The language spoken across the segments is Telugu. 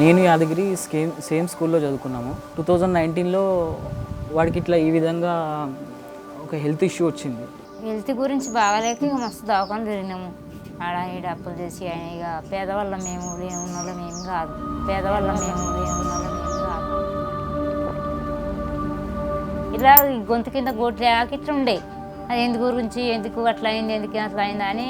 నేను యాదగిరి సేమ్ సేమ్ స్కూల్లో చదువుకున్నాము. టూ థౌజండ్ నైన్టీన్లో వాడికి ఇట్లా ఈ విధంగా ఒక హెల్త్ ఇష్యూ వచ్చింది. హెల్త్ గురించి బాగాలేక ఇక మస్తు దవాఖాన తిరిగినాము. ఆడ ఈడ అప్పులు చేసి ఆయన ఇక పేదవాళ్ళం మేము ఉన్న వాళ్ళం ఏం కాదు. పేదవాళ్ళం మేము ఉన్న వాళ్ళం ఏం కాదు. ఇలా ఈ గొంతు కింద గోట్లు ఆకిట్లు ఉండే. అది ఎందుకు గురించి ఎందుకు అట్లా అయింది ఎందుకు అట్లా అయింది అని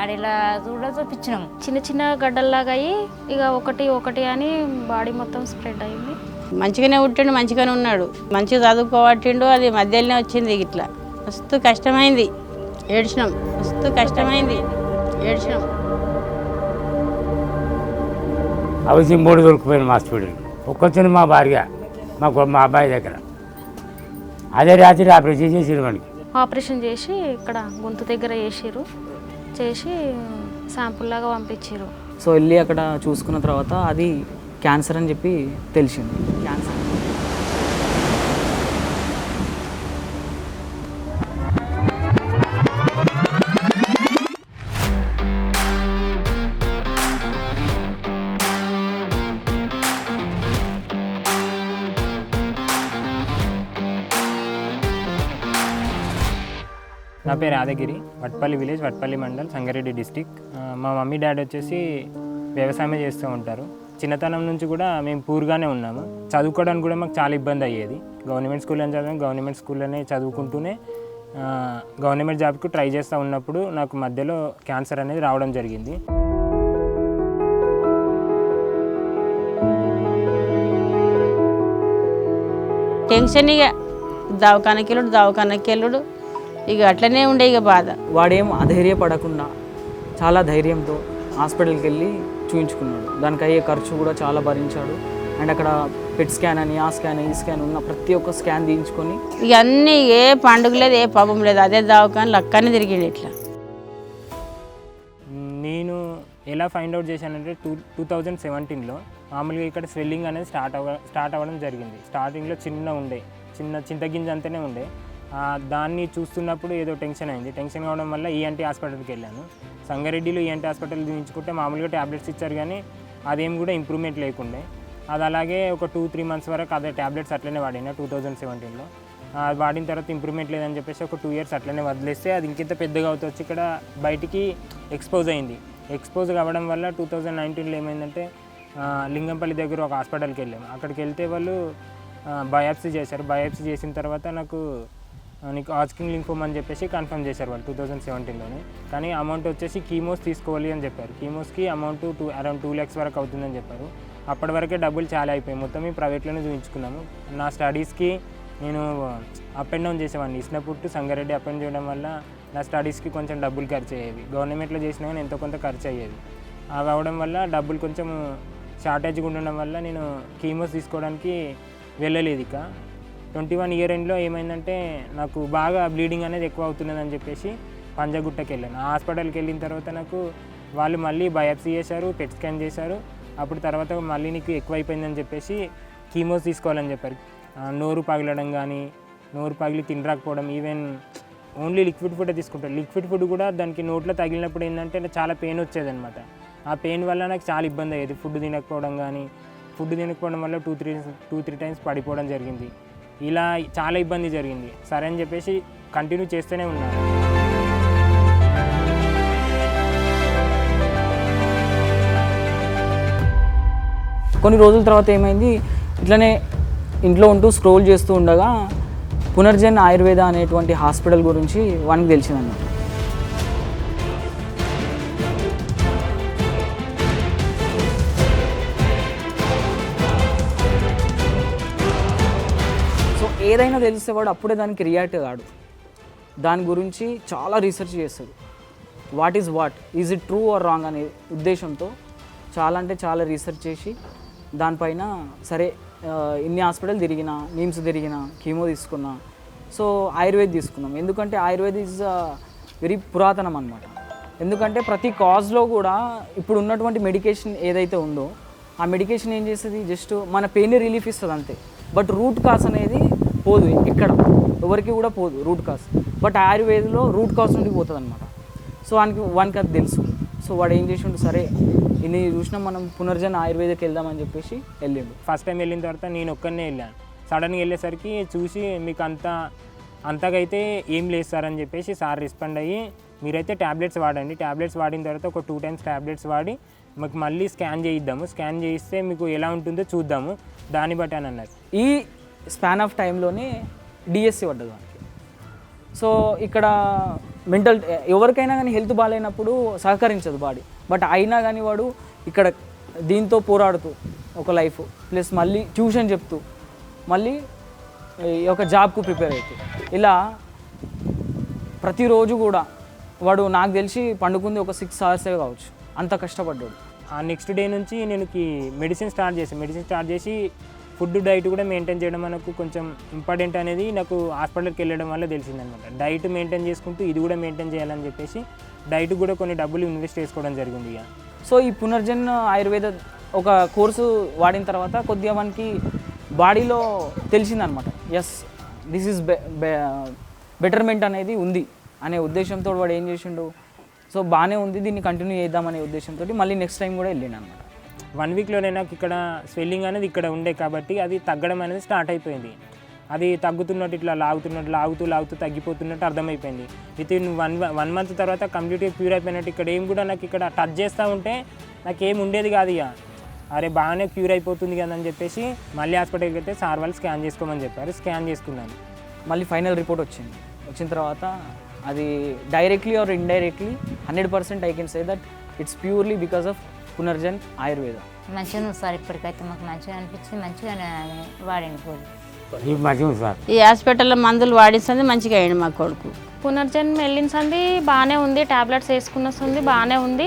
ఆడిలా చూడ చూపించినాము చిన్న చిన్న గడ్డల్లాగా అయ్యి ఇక ఒకటి ఒకటి అని బాడీ మొత్తం స్ప్రెడ్ అయింది. మంచిగానే ఉంటుండు మంచిగానే ఉన్నాడు. మంచిగా చదువుకోబట్టిండు అది మధ్యలోనే వచ్చింది ఇట్లా. మస్తు కష్టమైంది. ఏడ్చినాం. మస్తు కష్టమైంది. ఏడ్చినాం. అవసి మూడు దొరికిపోయింది మా స్టూడెంట్. ఒక్కొచ్చింది మా భార్య. మా మా అబ్బాయి దగ్గర. అదే రాత్రి ఆపరేషన్ చేసిండు మనకి ఆపరేషన్ చేసి ఇక్కడ గొంతు దగ్గర చేసిర్రు చేసి శాంపుల్ లాగా పంపించారు సో వెళ్ళి అక్కడ చూసుకున్న తర్వాత అది క్యాన్సర్ అని చెప్పి తెలిసింది. క్యాన్సర్. నా పేరు యాదగిరి వట్పల్లి విలేజ్ వట్పల్లి మండల్ సంగారెడ్డి డిస్టిక్. మా మమ్మీ డాడీ వచ్చేసి వ్యవసాయమే చేస్తూ ఉంటారు. చిన్నతనం నుంచి కూడా మేము పూర్గానే ఉన్నాము. చదువుకోవడానికి కూడా మాకు చాలా ఇబ్బంది అయ్యేది. గవర్నమెంట్ స్కూల్లో చదివాం. గవర్నమెంట్ స్కూల్లోనే చదువుకుంటూనే గవర్నమెంట్ జాబ్కి ట్రై చేస్తూ ఉన్నప్పుడు నాకు మధ్యలో క్యాన్సర్ అనేది రావడం జరిగింది. టెన్షన్ ఇక దవాఖానకి వెళ్ళుడు దవాఖానకి వెళ్ళుడు ఇక అట్లనే ఉండే ఇక బాధ. వాడేం అధైర్యపడకుండా చాలా ధైర్యంతో హాస్పిటల్కి వెళ్ళి చూయించుకున్నాడు. దానికి అయ్యే ఖర్చు కూడా చాలా భరించాడు. అండ్ అక్కడ పెట్ స్కాన్ అని ఆ స్కాన్ ఈ స్కాన్ ఉన్న ప్రతి ఒక్క స్కాన్ తీయించుకొని ఇక అన్నీ ఏ పండుగ లేదు ఏ పాపం లేదు. అదే దవాఖాన లక్కనే తిరిగిండు ఇట్లా. నేను ఎలా ఫైండ్ అవుట్ చేశానంటే టూ టూ థౌజండ్ సెవెంటీన్లో మామూలుగా ఇక్కడ స్వెల్లింగ్ అనేది స్టార్ట్ అవ్వ స్టార్ట్ అవ్వడం జరిగింది. స్టార్టింగ్లో చిన్న ఉండే చిన్న చింతగింజ అంతనే ఉండే. దాన్ని చూస్తున్నప్పుడు ఏదో టెన్షన్ అయింది. టెన్షన్ కావడం వల్ల ఈఎన్టీ హాస్పిటల్కి వెళ్ళాను. సంగారెడ్డిలో ఈఎన్టీ హాస్పిటల్ చూపించుకుంటే మామూలుగా ట్యాబ్లెట్స్ ఇచ్చారు కానీ అదేం కూడా ఇంప్రూవ్మెంట్ లేకుండే. అది అలాగే ఒక టూ త్రీ మంత్స్ వరకు అదే ట్యాబ్లెట్స్ అట్లనే వాడినా టూ థౌజండ్ సెవెంటీన్లో. అది వాడిన తర్వాత ఇంప్రూవ్మెంట్ లేదని చెప్పేసి ఒక టూ ఇయర్స్ అట్లనే వదిలేస్తే అది ఇంకెంత పెద్దగా అవుతుంది ఇక్కడ బయటికి ఎక్స్పోజ్ అయింది. ఎక్స్పోజ్ కావడం వల్ల టూ థౌజండ్ నైన్టీన్లో ఏమైందంటే లింగంపల్లి దగ్గర ఒక హాస్పిటల్కి వెళ్ళాము అక్కడికి వెళ్తే వాళ్ళు బయాప్సీ చేశారు. బయాప్సీ చేసిన తర్వాత నాకు నీకు ఆస్కింగ్ లింఫోమ్ అని చెప్పేసి కన్ఫర్మ్ చేశారు వాళ్ళు టూ థౌజండ్ సెవెంటీన్లోనే కానీ అమౌంట్ వచ్చేసి కీమోస్ తీసుకోవాలి అని చెప్పారు. కీమోస్కి amount two around two lakhs వరకు అవుతుందని చెప్పారు. అప్పటి వరకే డబ్బులు చాలా అయిపోయాయి. మొత్తం మేము ప్రైవేట్లోనే చూపించుకున్నాము. నా స్టడీస్కి నేను అప్ అండ్ డౌన్ చేసేవాడిని. ఇచ్చినప్పుడు సంగారెడ్డి అప్ అండ్ చేయడం వల్ల నా స్టడీస్కి కొంచెం డబ్బులు ఖర్చు అయ్యేవి. గవర్నమెంట్లో చేసినా కానీ ఎంతో కొంత ఖర్చు అయ్యేది అవి అవడం వల్ల డబ్బులు కొంచెం షార్టేజ్గా ఉండడం వల్ల నేను కీమోస్ తీసుకోవడానికి వెళ్ళలేదు ఇక. ట్వంటీ వన్ ఇయర్ ఎండ్లో ఏమైందంటే నాకు బాగా బ్లీడింగ్ అనేది ఎక్కువ అవుతున్నదని చెప్పేసి పంజగుట్టకి వెళ్ళాను. ఆ హాస్పిటల్కి వెళ్ళిన తర్వాత నాకు వాళ్ళు మళ్ళీ బయాప్సీ చేశారు పెట్ స్కాన్ చేశారు. అప్పుడు తర్వాత మళ్ళీ నీకు ఎక్కువ అయిపోయిందని చెప్పేసి కీమోస్ తీసుకోవాలని చెప్పారు. నోరు పగిలడం కానీ నోరు పగిలి తినరాకపోవడం ఈవెన్ ఓన్లీ లిక్విడ్ ఫుడ్ తీసుకుంటారు. లిక్విడ్ ఫుడ్ కూడా దానికి నోట్లో తగిలినప్పుడు ఏంటంటే చాలా పెయిన్ వచ్చేదనమాట ఆ పెయిన్ వల్ల నాకు చాలా ఇబ్బంది అయ్యేది. ఫుడ్ తినకపోవడం కానీ ఫుడ్ తినకపోవడం వల్ల two three two three times పడిపోవడం జరిగింది. ఇలా చాలా ఇబ్బంది జరిగింది. సరే అని చెప్పేసి కంటిన్యూ చేస్తూనే ఉన్నాను కొన్ని రోజుల తర్వాత ఏమైంది? ఇట్లనే ఇంట్లో ఉంటూ స్క్రోల్ చేస్తూ ఉండగా పునర్జన్ ఆయుర్వేద అనేటువంటి హాస్పిటల్ గురించి వానికి తెలిసిందన్నమాట. ఏదైనా తెలిస్తే వాడు అప్పుడే దానికి రియాక్ట్ కాడు. దాని గురించి చాలా రీసెర్చ్ చేస్తాడు. What is what? Is it true or wrong అనే ఉద్దేశంతో చాలా అంటే చాలా రీసెర్చ్ చేసి దానిపైన సరే ఇన్ని హాస్పిటల్ తిరిగిన నీమ్స్ తిరిగిన కీమో తీసుకున్నా. సో ఆయుర్వేద్ తీసుకున్నాం. ఎందుకంటే ఆయుర్వేద్ ఈజ్ వెరీ పురాతనం అనమాట ఎందుకంటే ప్రతి కాజ్లో కూడా ఇప్పుడు ఉన్నటువంటి మెడికేషన్ ఏదైతే ఉందో ఆ మెడికేషన్ ఏం చేస్తుంది? జస్ట్ మన పెయిన్ రిలీఫ్ ఇస్తుంది అంతే. బట్ రూట్ కాస్ అనేది పోదు ఎక్కడ? ఎవరికి కూడా పోదు రూట్ కాస్ బట్ ఆయుర్వేదంలో రూట్ కాస్ నుండి పోతుంది అనమాట సో వానికి వానికి అది తెలుసు. సో వాడు ఏం చేసిండు సరే ఇన్ని చూసినా మనం పునర్జన ఆయుర్వేదకి వెళ్దామని చెప్పేసి వెళ్ళిండు. ఫస్ట్ టైం వెళ్ళిన తర్వాత నేను ఒక్కనే వెళ్ళాను సడన్గా వెళ్ళేసరికి చూసి మీకు అంత అంతకైతే ఏం లేదు సార్ అని చెప్పేసి సార్ రెస్పాండ్ అయ్యి మీరైతే ట్యాబ్లెట్స్ వాడండి. ట్యాబ్లెట్స్ వాడిన తర్వాత ఒక టూ టైమ్స్ ట్యాబ్లెట్స్ వాడి మాకు మళ్ళీ స్కాన్ చేయిద్దాము. స్కాన్ చేయిస్తే మీకు ఎలా ఉంటుందో చూద్దాము. దాన్ని బట్టి అని అన్నారు. ఈ స్పాన్ ఆఫ్ టైంలోనే డిఎస్సి పడ్డది వానికి. సో ఇక్కడ మెంటల్ ఎవరికైనా కానీ హెల్త్ బాగాలేనప్పుడు సహకరించదు బాడీ. బట్ అయినా కానీ వాడు ఇక్కడ దీంతో పోరాడుతూ ఒక లైఫ్ ప్లస్ మళ్ళీ ట్యూషన్ చెప్తూ మళ్ళీ ఈ ఒక జాబ్కు ప్రిపేర్ అవుతూ. ఇలా ప్రతిరోజు కూడా వాడు నాకు తెలిసి పండుకుంది ఒక సిక్స్ అవర్సే కావచ్చు. అంత కష్టపడ్డాడు. ఆ నెక్స్ట్ డే నుంచి నేను మెడిసిన్ స్టార్ట్ చేసి మెడిసిన్ స్టార్ట్ చేసి ఫుడ్ డైట్ కూడా మెయింటైన్ చేయడం మనకు కొంచెం ఇంపార్టెంట్ అనేది నాకు హాస్పిటల్కి వెళ్ళడం వల్ల తెలిసిందనమాట. డైట్ మెయింటైన్ చేసుకుంటూ ఇది కూడా మెయింటైన్ చేయాలని చెప్పేసి డైట్ కూడా కొన్ని డబ్బులు ఇన్వెస్ట్ చేసుకోవడం జరిగింది ఇక. సో ఈ పునర్జన్ ఆయుర్వేద ఒక కోర్సు వాడిన తర్వాత కొద్దిగా మనకి బాడీలో తెలిసిందనమాట. ఎస్ దిస్ ఈజ్ బెటర్మెంట్ అనేది ఉంది అనే ఉద్దేశంతో వాడు ఏం చేసిండు? సో బాగానే ఉంది దీన్ని కంటిన్యూ చేద్దామనే ఉద్దేశంతో మళ్ళీ నెక్స్ట్ టైం కూడా వెళ్ళిండు అనమాట వన్ వీక్లోనే నాకు ఇక్కడ స్వెల్లింగ్ అనేది ఇక్కడ ఉండే కాబట్టి అది తగ్గడం అనేది స్టార్ట్ అయిపోయింది. అది తగ్గుతున్నట్టు ఇట్లా లాగుతున్నట్టు లాగుతూ లాగుతూ తగ్గిపోతున్నట్టు అర్థమైపోయింది. With in one one month తర్వాత కంప్లీట్గా క్యూర్ అయిపోయినట్టు ఇక్కడ ఏం కూడా నాకు ఇక్కడ టచ్ చేస్తూ ఉంటే నాకు ఏం ఉండేది కాదు ఇక. అరే బాగానే క్యూర్ అయిపోతుంది కదా అని చెప్పేసి మళ్ళీ హాస్పిటల్కి వెళ్తే సార్ వాళ్ళు స్కాన్ చేసుకోమని చెప్పారు స్కాన్ చేసుకున్నాను. మళ్ళీ ఫైనల్ రిపోర్ట్ వచ్చింది. వచ్చిన తర్వాత అది directly or indirectly hundred percent I can say that it's purely because of Punarjan Ayurveda. మంచిగా ఉంది సార్ ఇప్పటికైతే మాకు మంచిగా అనిపించింది మంచిగా వాడండి గోళీ మంచిగా ఉంది సార్. ఈ హాస్పిటల్లో మందులు వాడిస్తుంది మంచిగా అయ్యింది మా కొడుకు. పునర్జన్మ వెళ్ళింది బాగానే ఉంది టాబ్లెట్స్ వేసుకున్న సంది బాగానే ఉంది.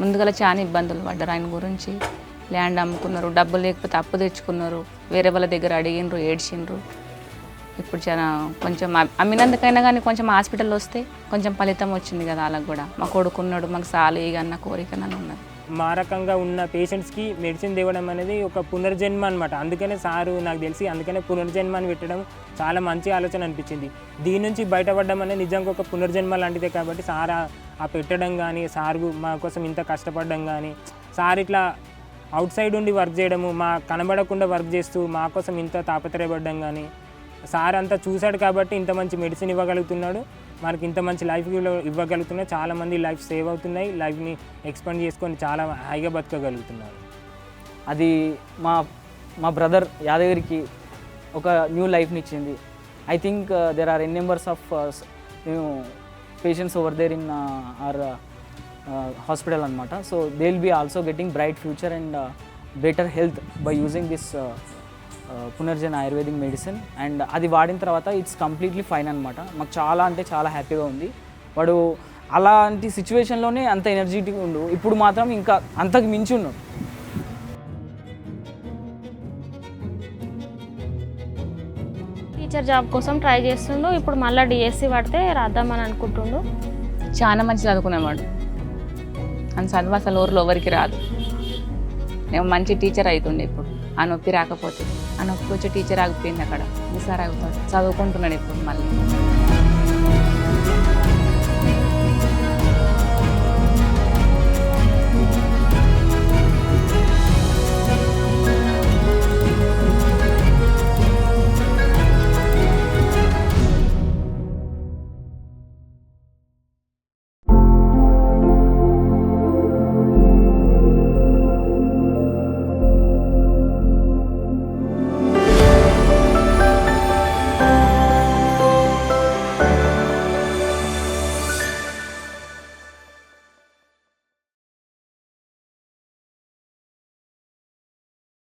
ముందుగల చాలా ఇబ్బందులు పడ్డారు ఆయన గురించి. ల్యాండ్ అమ్ముకున్నారు డబ్బులు లేకపోతే అప్పు తెచ్చుకున్నారు వేరే వాళ్ళ దగ్గర అడిగినరు ఏడ్చిండ్రు. ఇప్పుడు చాలా కొంచెం అమ్మినందుకైనా కానీ కొంచెం హాస్పిటల్ వస్తే కొంచెం ఫలితం వచ్చింది కదా వాళ్ళకి కూడా. మా కొడుకున్నాడు మాకు సాలు ఇక అన్న కోరిక నన్ను ఉన్నది. మారకంగా ఉన్న పేషెంట్స్కి మెడిసిన్ తేవడం అనేది ఒక పునర్జన్మ అనమాట అందుకనే సారు నాకు తెలిసి అందుకనే పునర్జన్మ అని పెట్టడం చాలా మంచి ఆలోచన అనిపించింది. దీని నుంచి బయటపడడం అనేది నిజంగా ఒక పునర్జన్మ లాంటిదే కాబట్టి సార్ ఆ- పెట్టడం కానీ సార్ మా కోసం ఇంత కష్టపడడం కానీ సార్ ఇట్లా అవుట్ సైడ్ ఉండి వర్క్ చేయడము మా కనబడకుండా వర్క్ చేస్తూ మా కోసం ఇంత తాపత్రయపడడం కానీ సార్ అంతా చూశాడు కాబట్టి ఇంత మంచి మెడిసిన్ ఇవ్వగలుగుతున్నాడు. మనకి ఇంత మంచి లైఫ్ ఇవ్వగలుగుతున్నాడు చాలామంది లైఫ్ సేవ్ అవుతున్నాయి. లైఫ్ని ఎక్స్పెండ్ చేసుకొని చాలా హాయిగా బతకగలుగుతున్నారు. అది మా మా బ్రదర్ యాదగిరికి ఒక న్యూ లైఫ్ని ఇచ్చింది. I think there are n numbers of patients over there in our hospital అనమాట so they will be also getting bright future and better health by using this Punarjan ayurvedic medicine and అది వాడిన తర్వాత ఇట్స్ కంప్లీట్లీ ఫైన్ అనమాట మాకు చాలా అంటే చాలా హ్యాపీగా ఉంది. వాడు అలాంటి సిచ్యువేషన్లోనే అంత ఎనర్జెటిక్ ఉండు. ఇప్పుడు మాత్రం ఇంకా అంతకు మించి ఉన్నాడు. టీచర్ జాబ్ కోసం ట్రై చేస్తుండు. ఇప్పుడు మళ్ళీ డిఎస్సి పడితే రాద్దామని అనుకుంటుండు. చాలా మంచి చదువుకునేవాడు. అని చదువు అసలు ఊరిలో ఎవరికి రాదు. నేను మంచి టీచర్ అవుతుండే ఇప్పుడు. ఆ నొప్పి రాకపోతే ఆ నొప్పి వచ్చి టీచర్ ఆగిపోయింది అక్కడ. మిస్ ఆగుతాడు. చదువుకుంటున్నాడు ఇప్పుడు మళ్ళీ.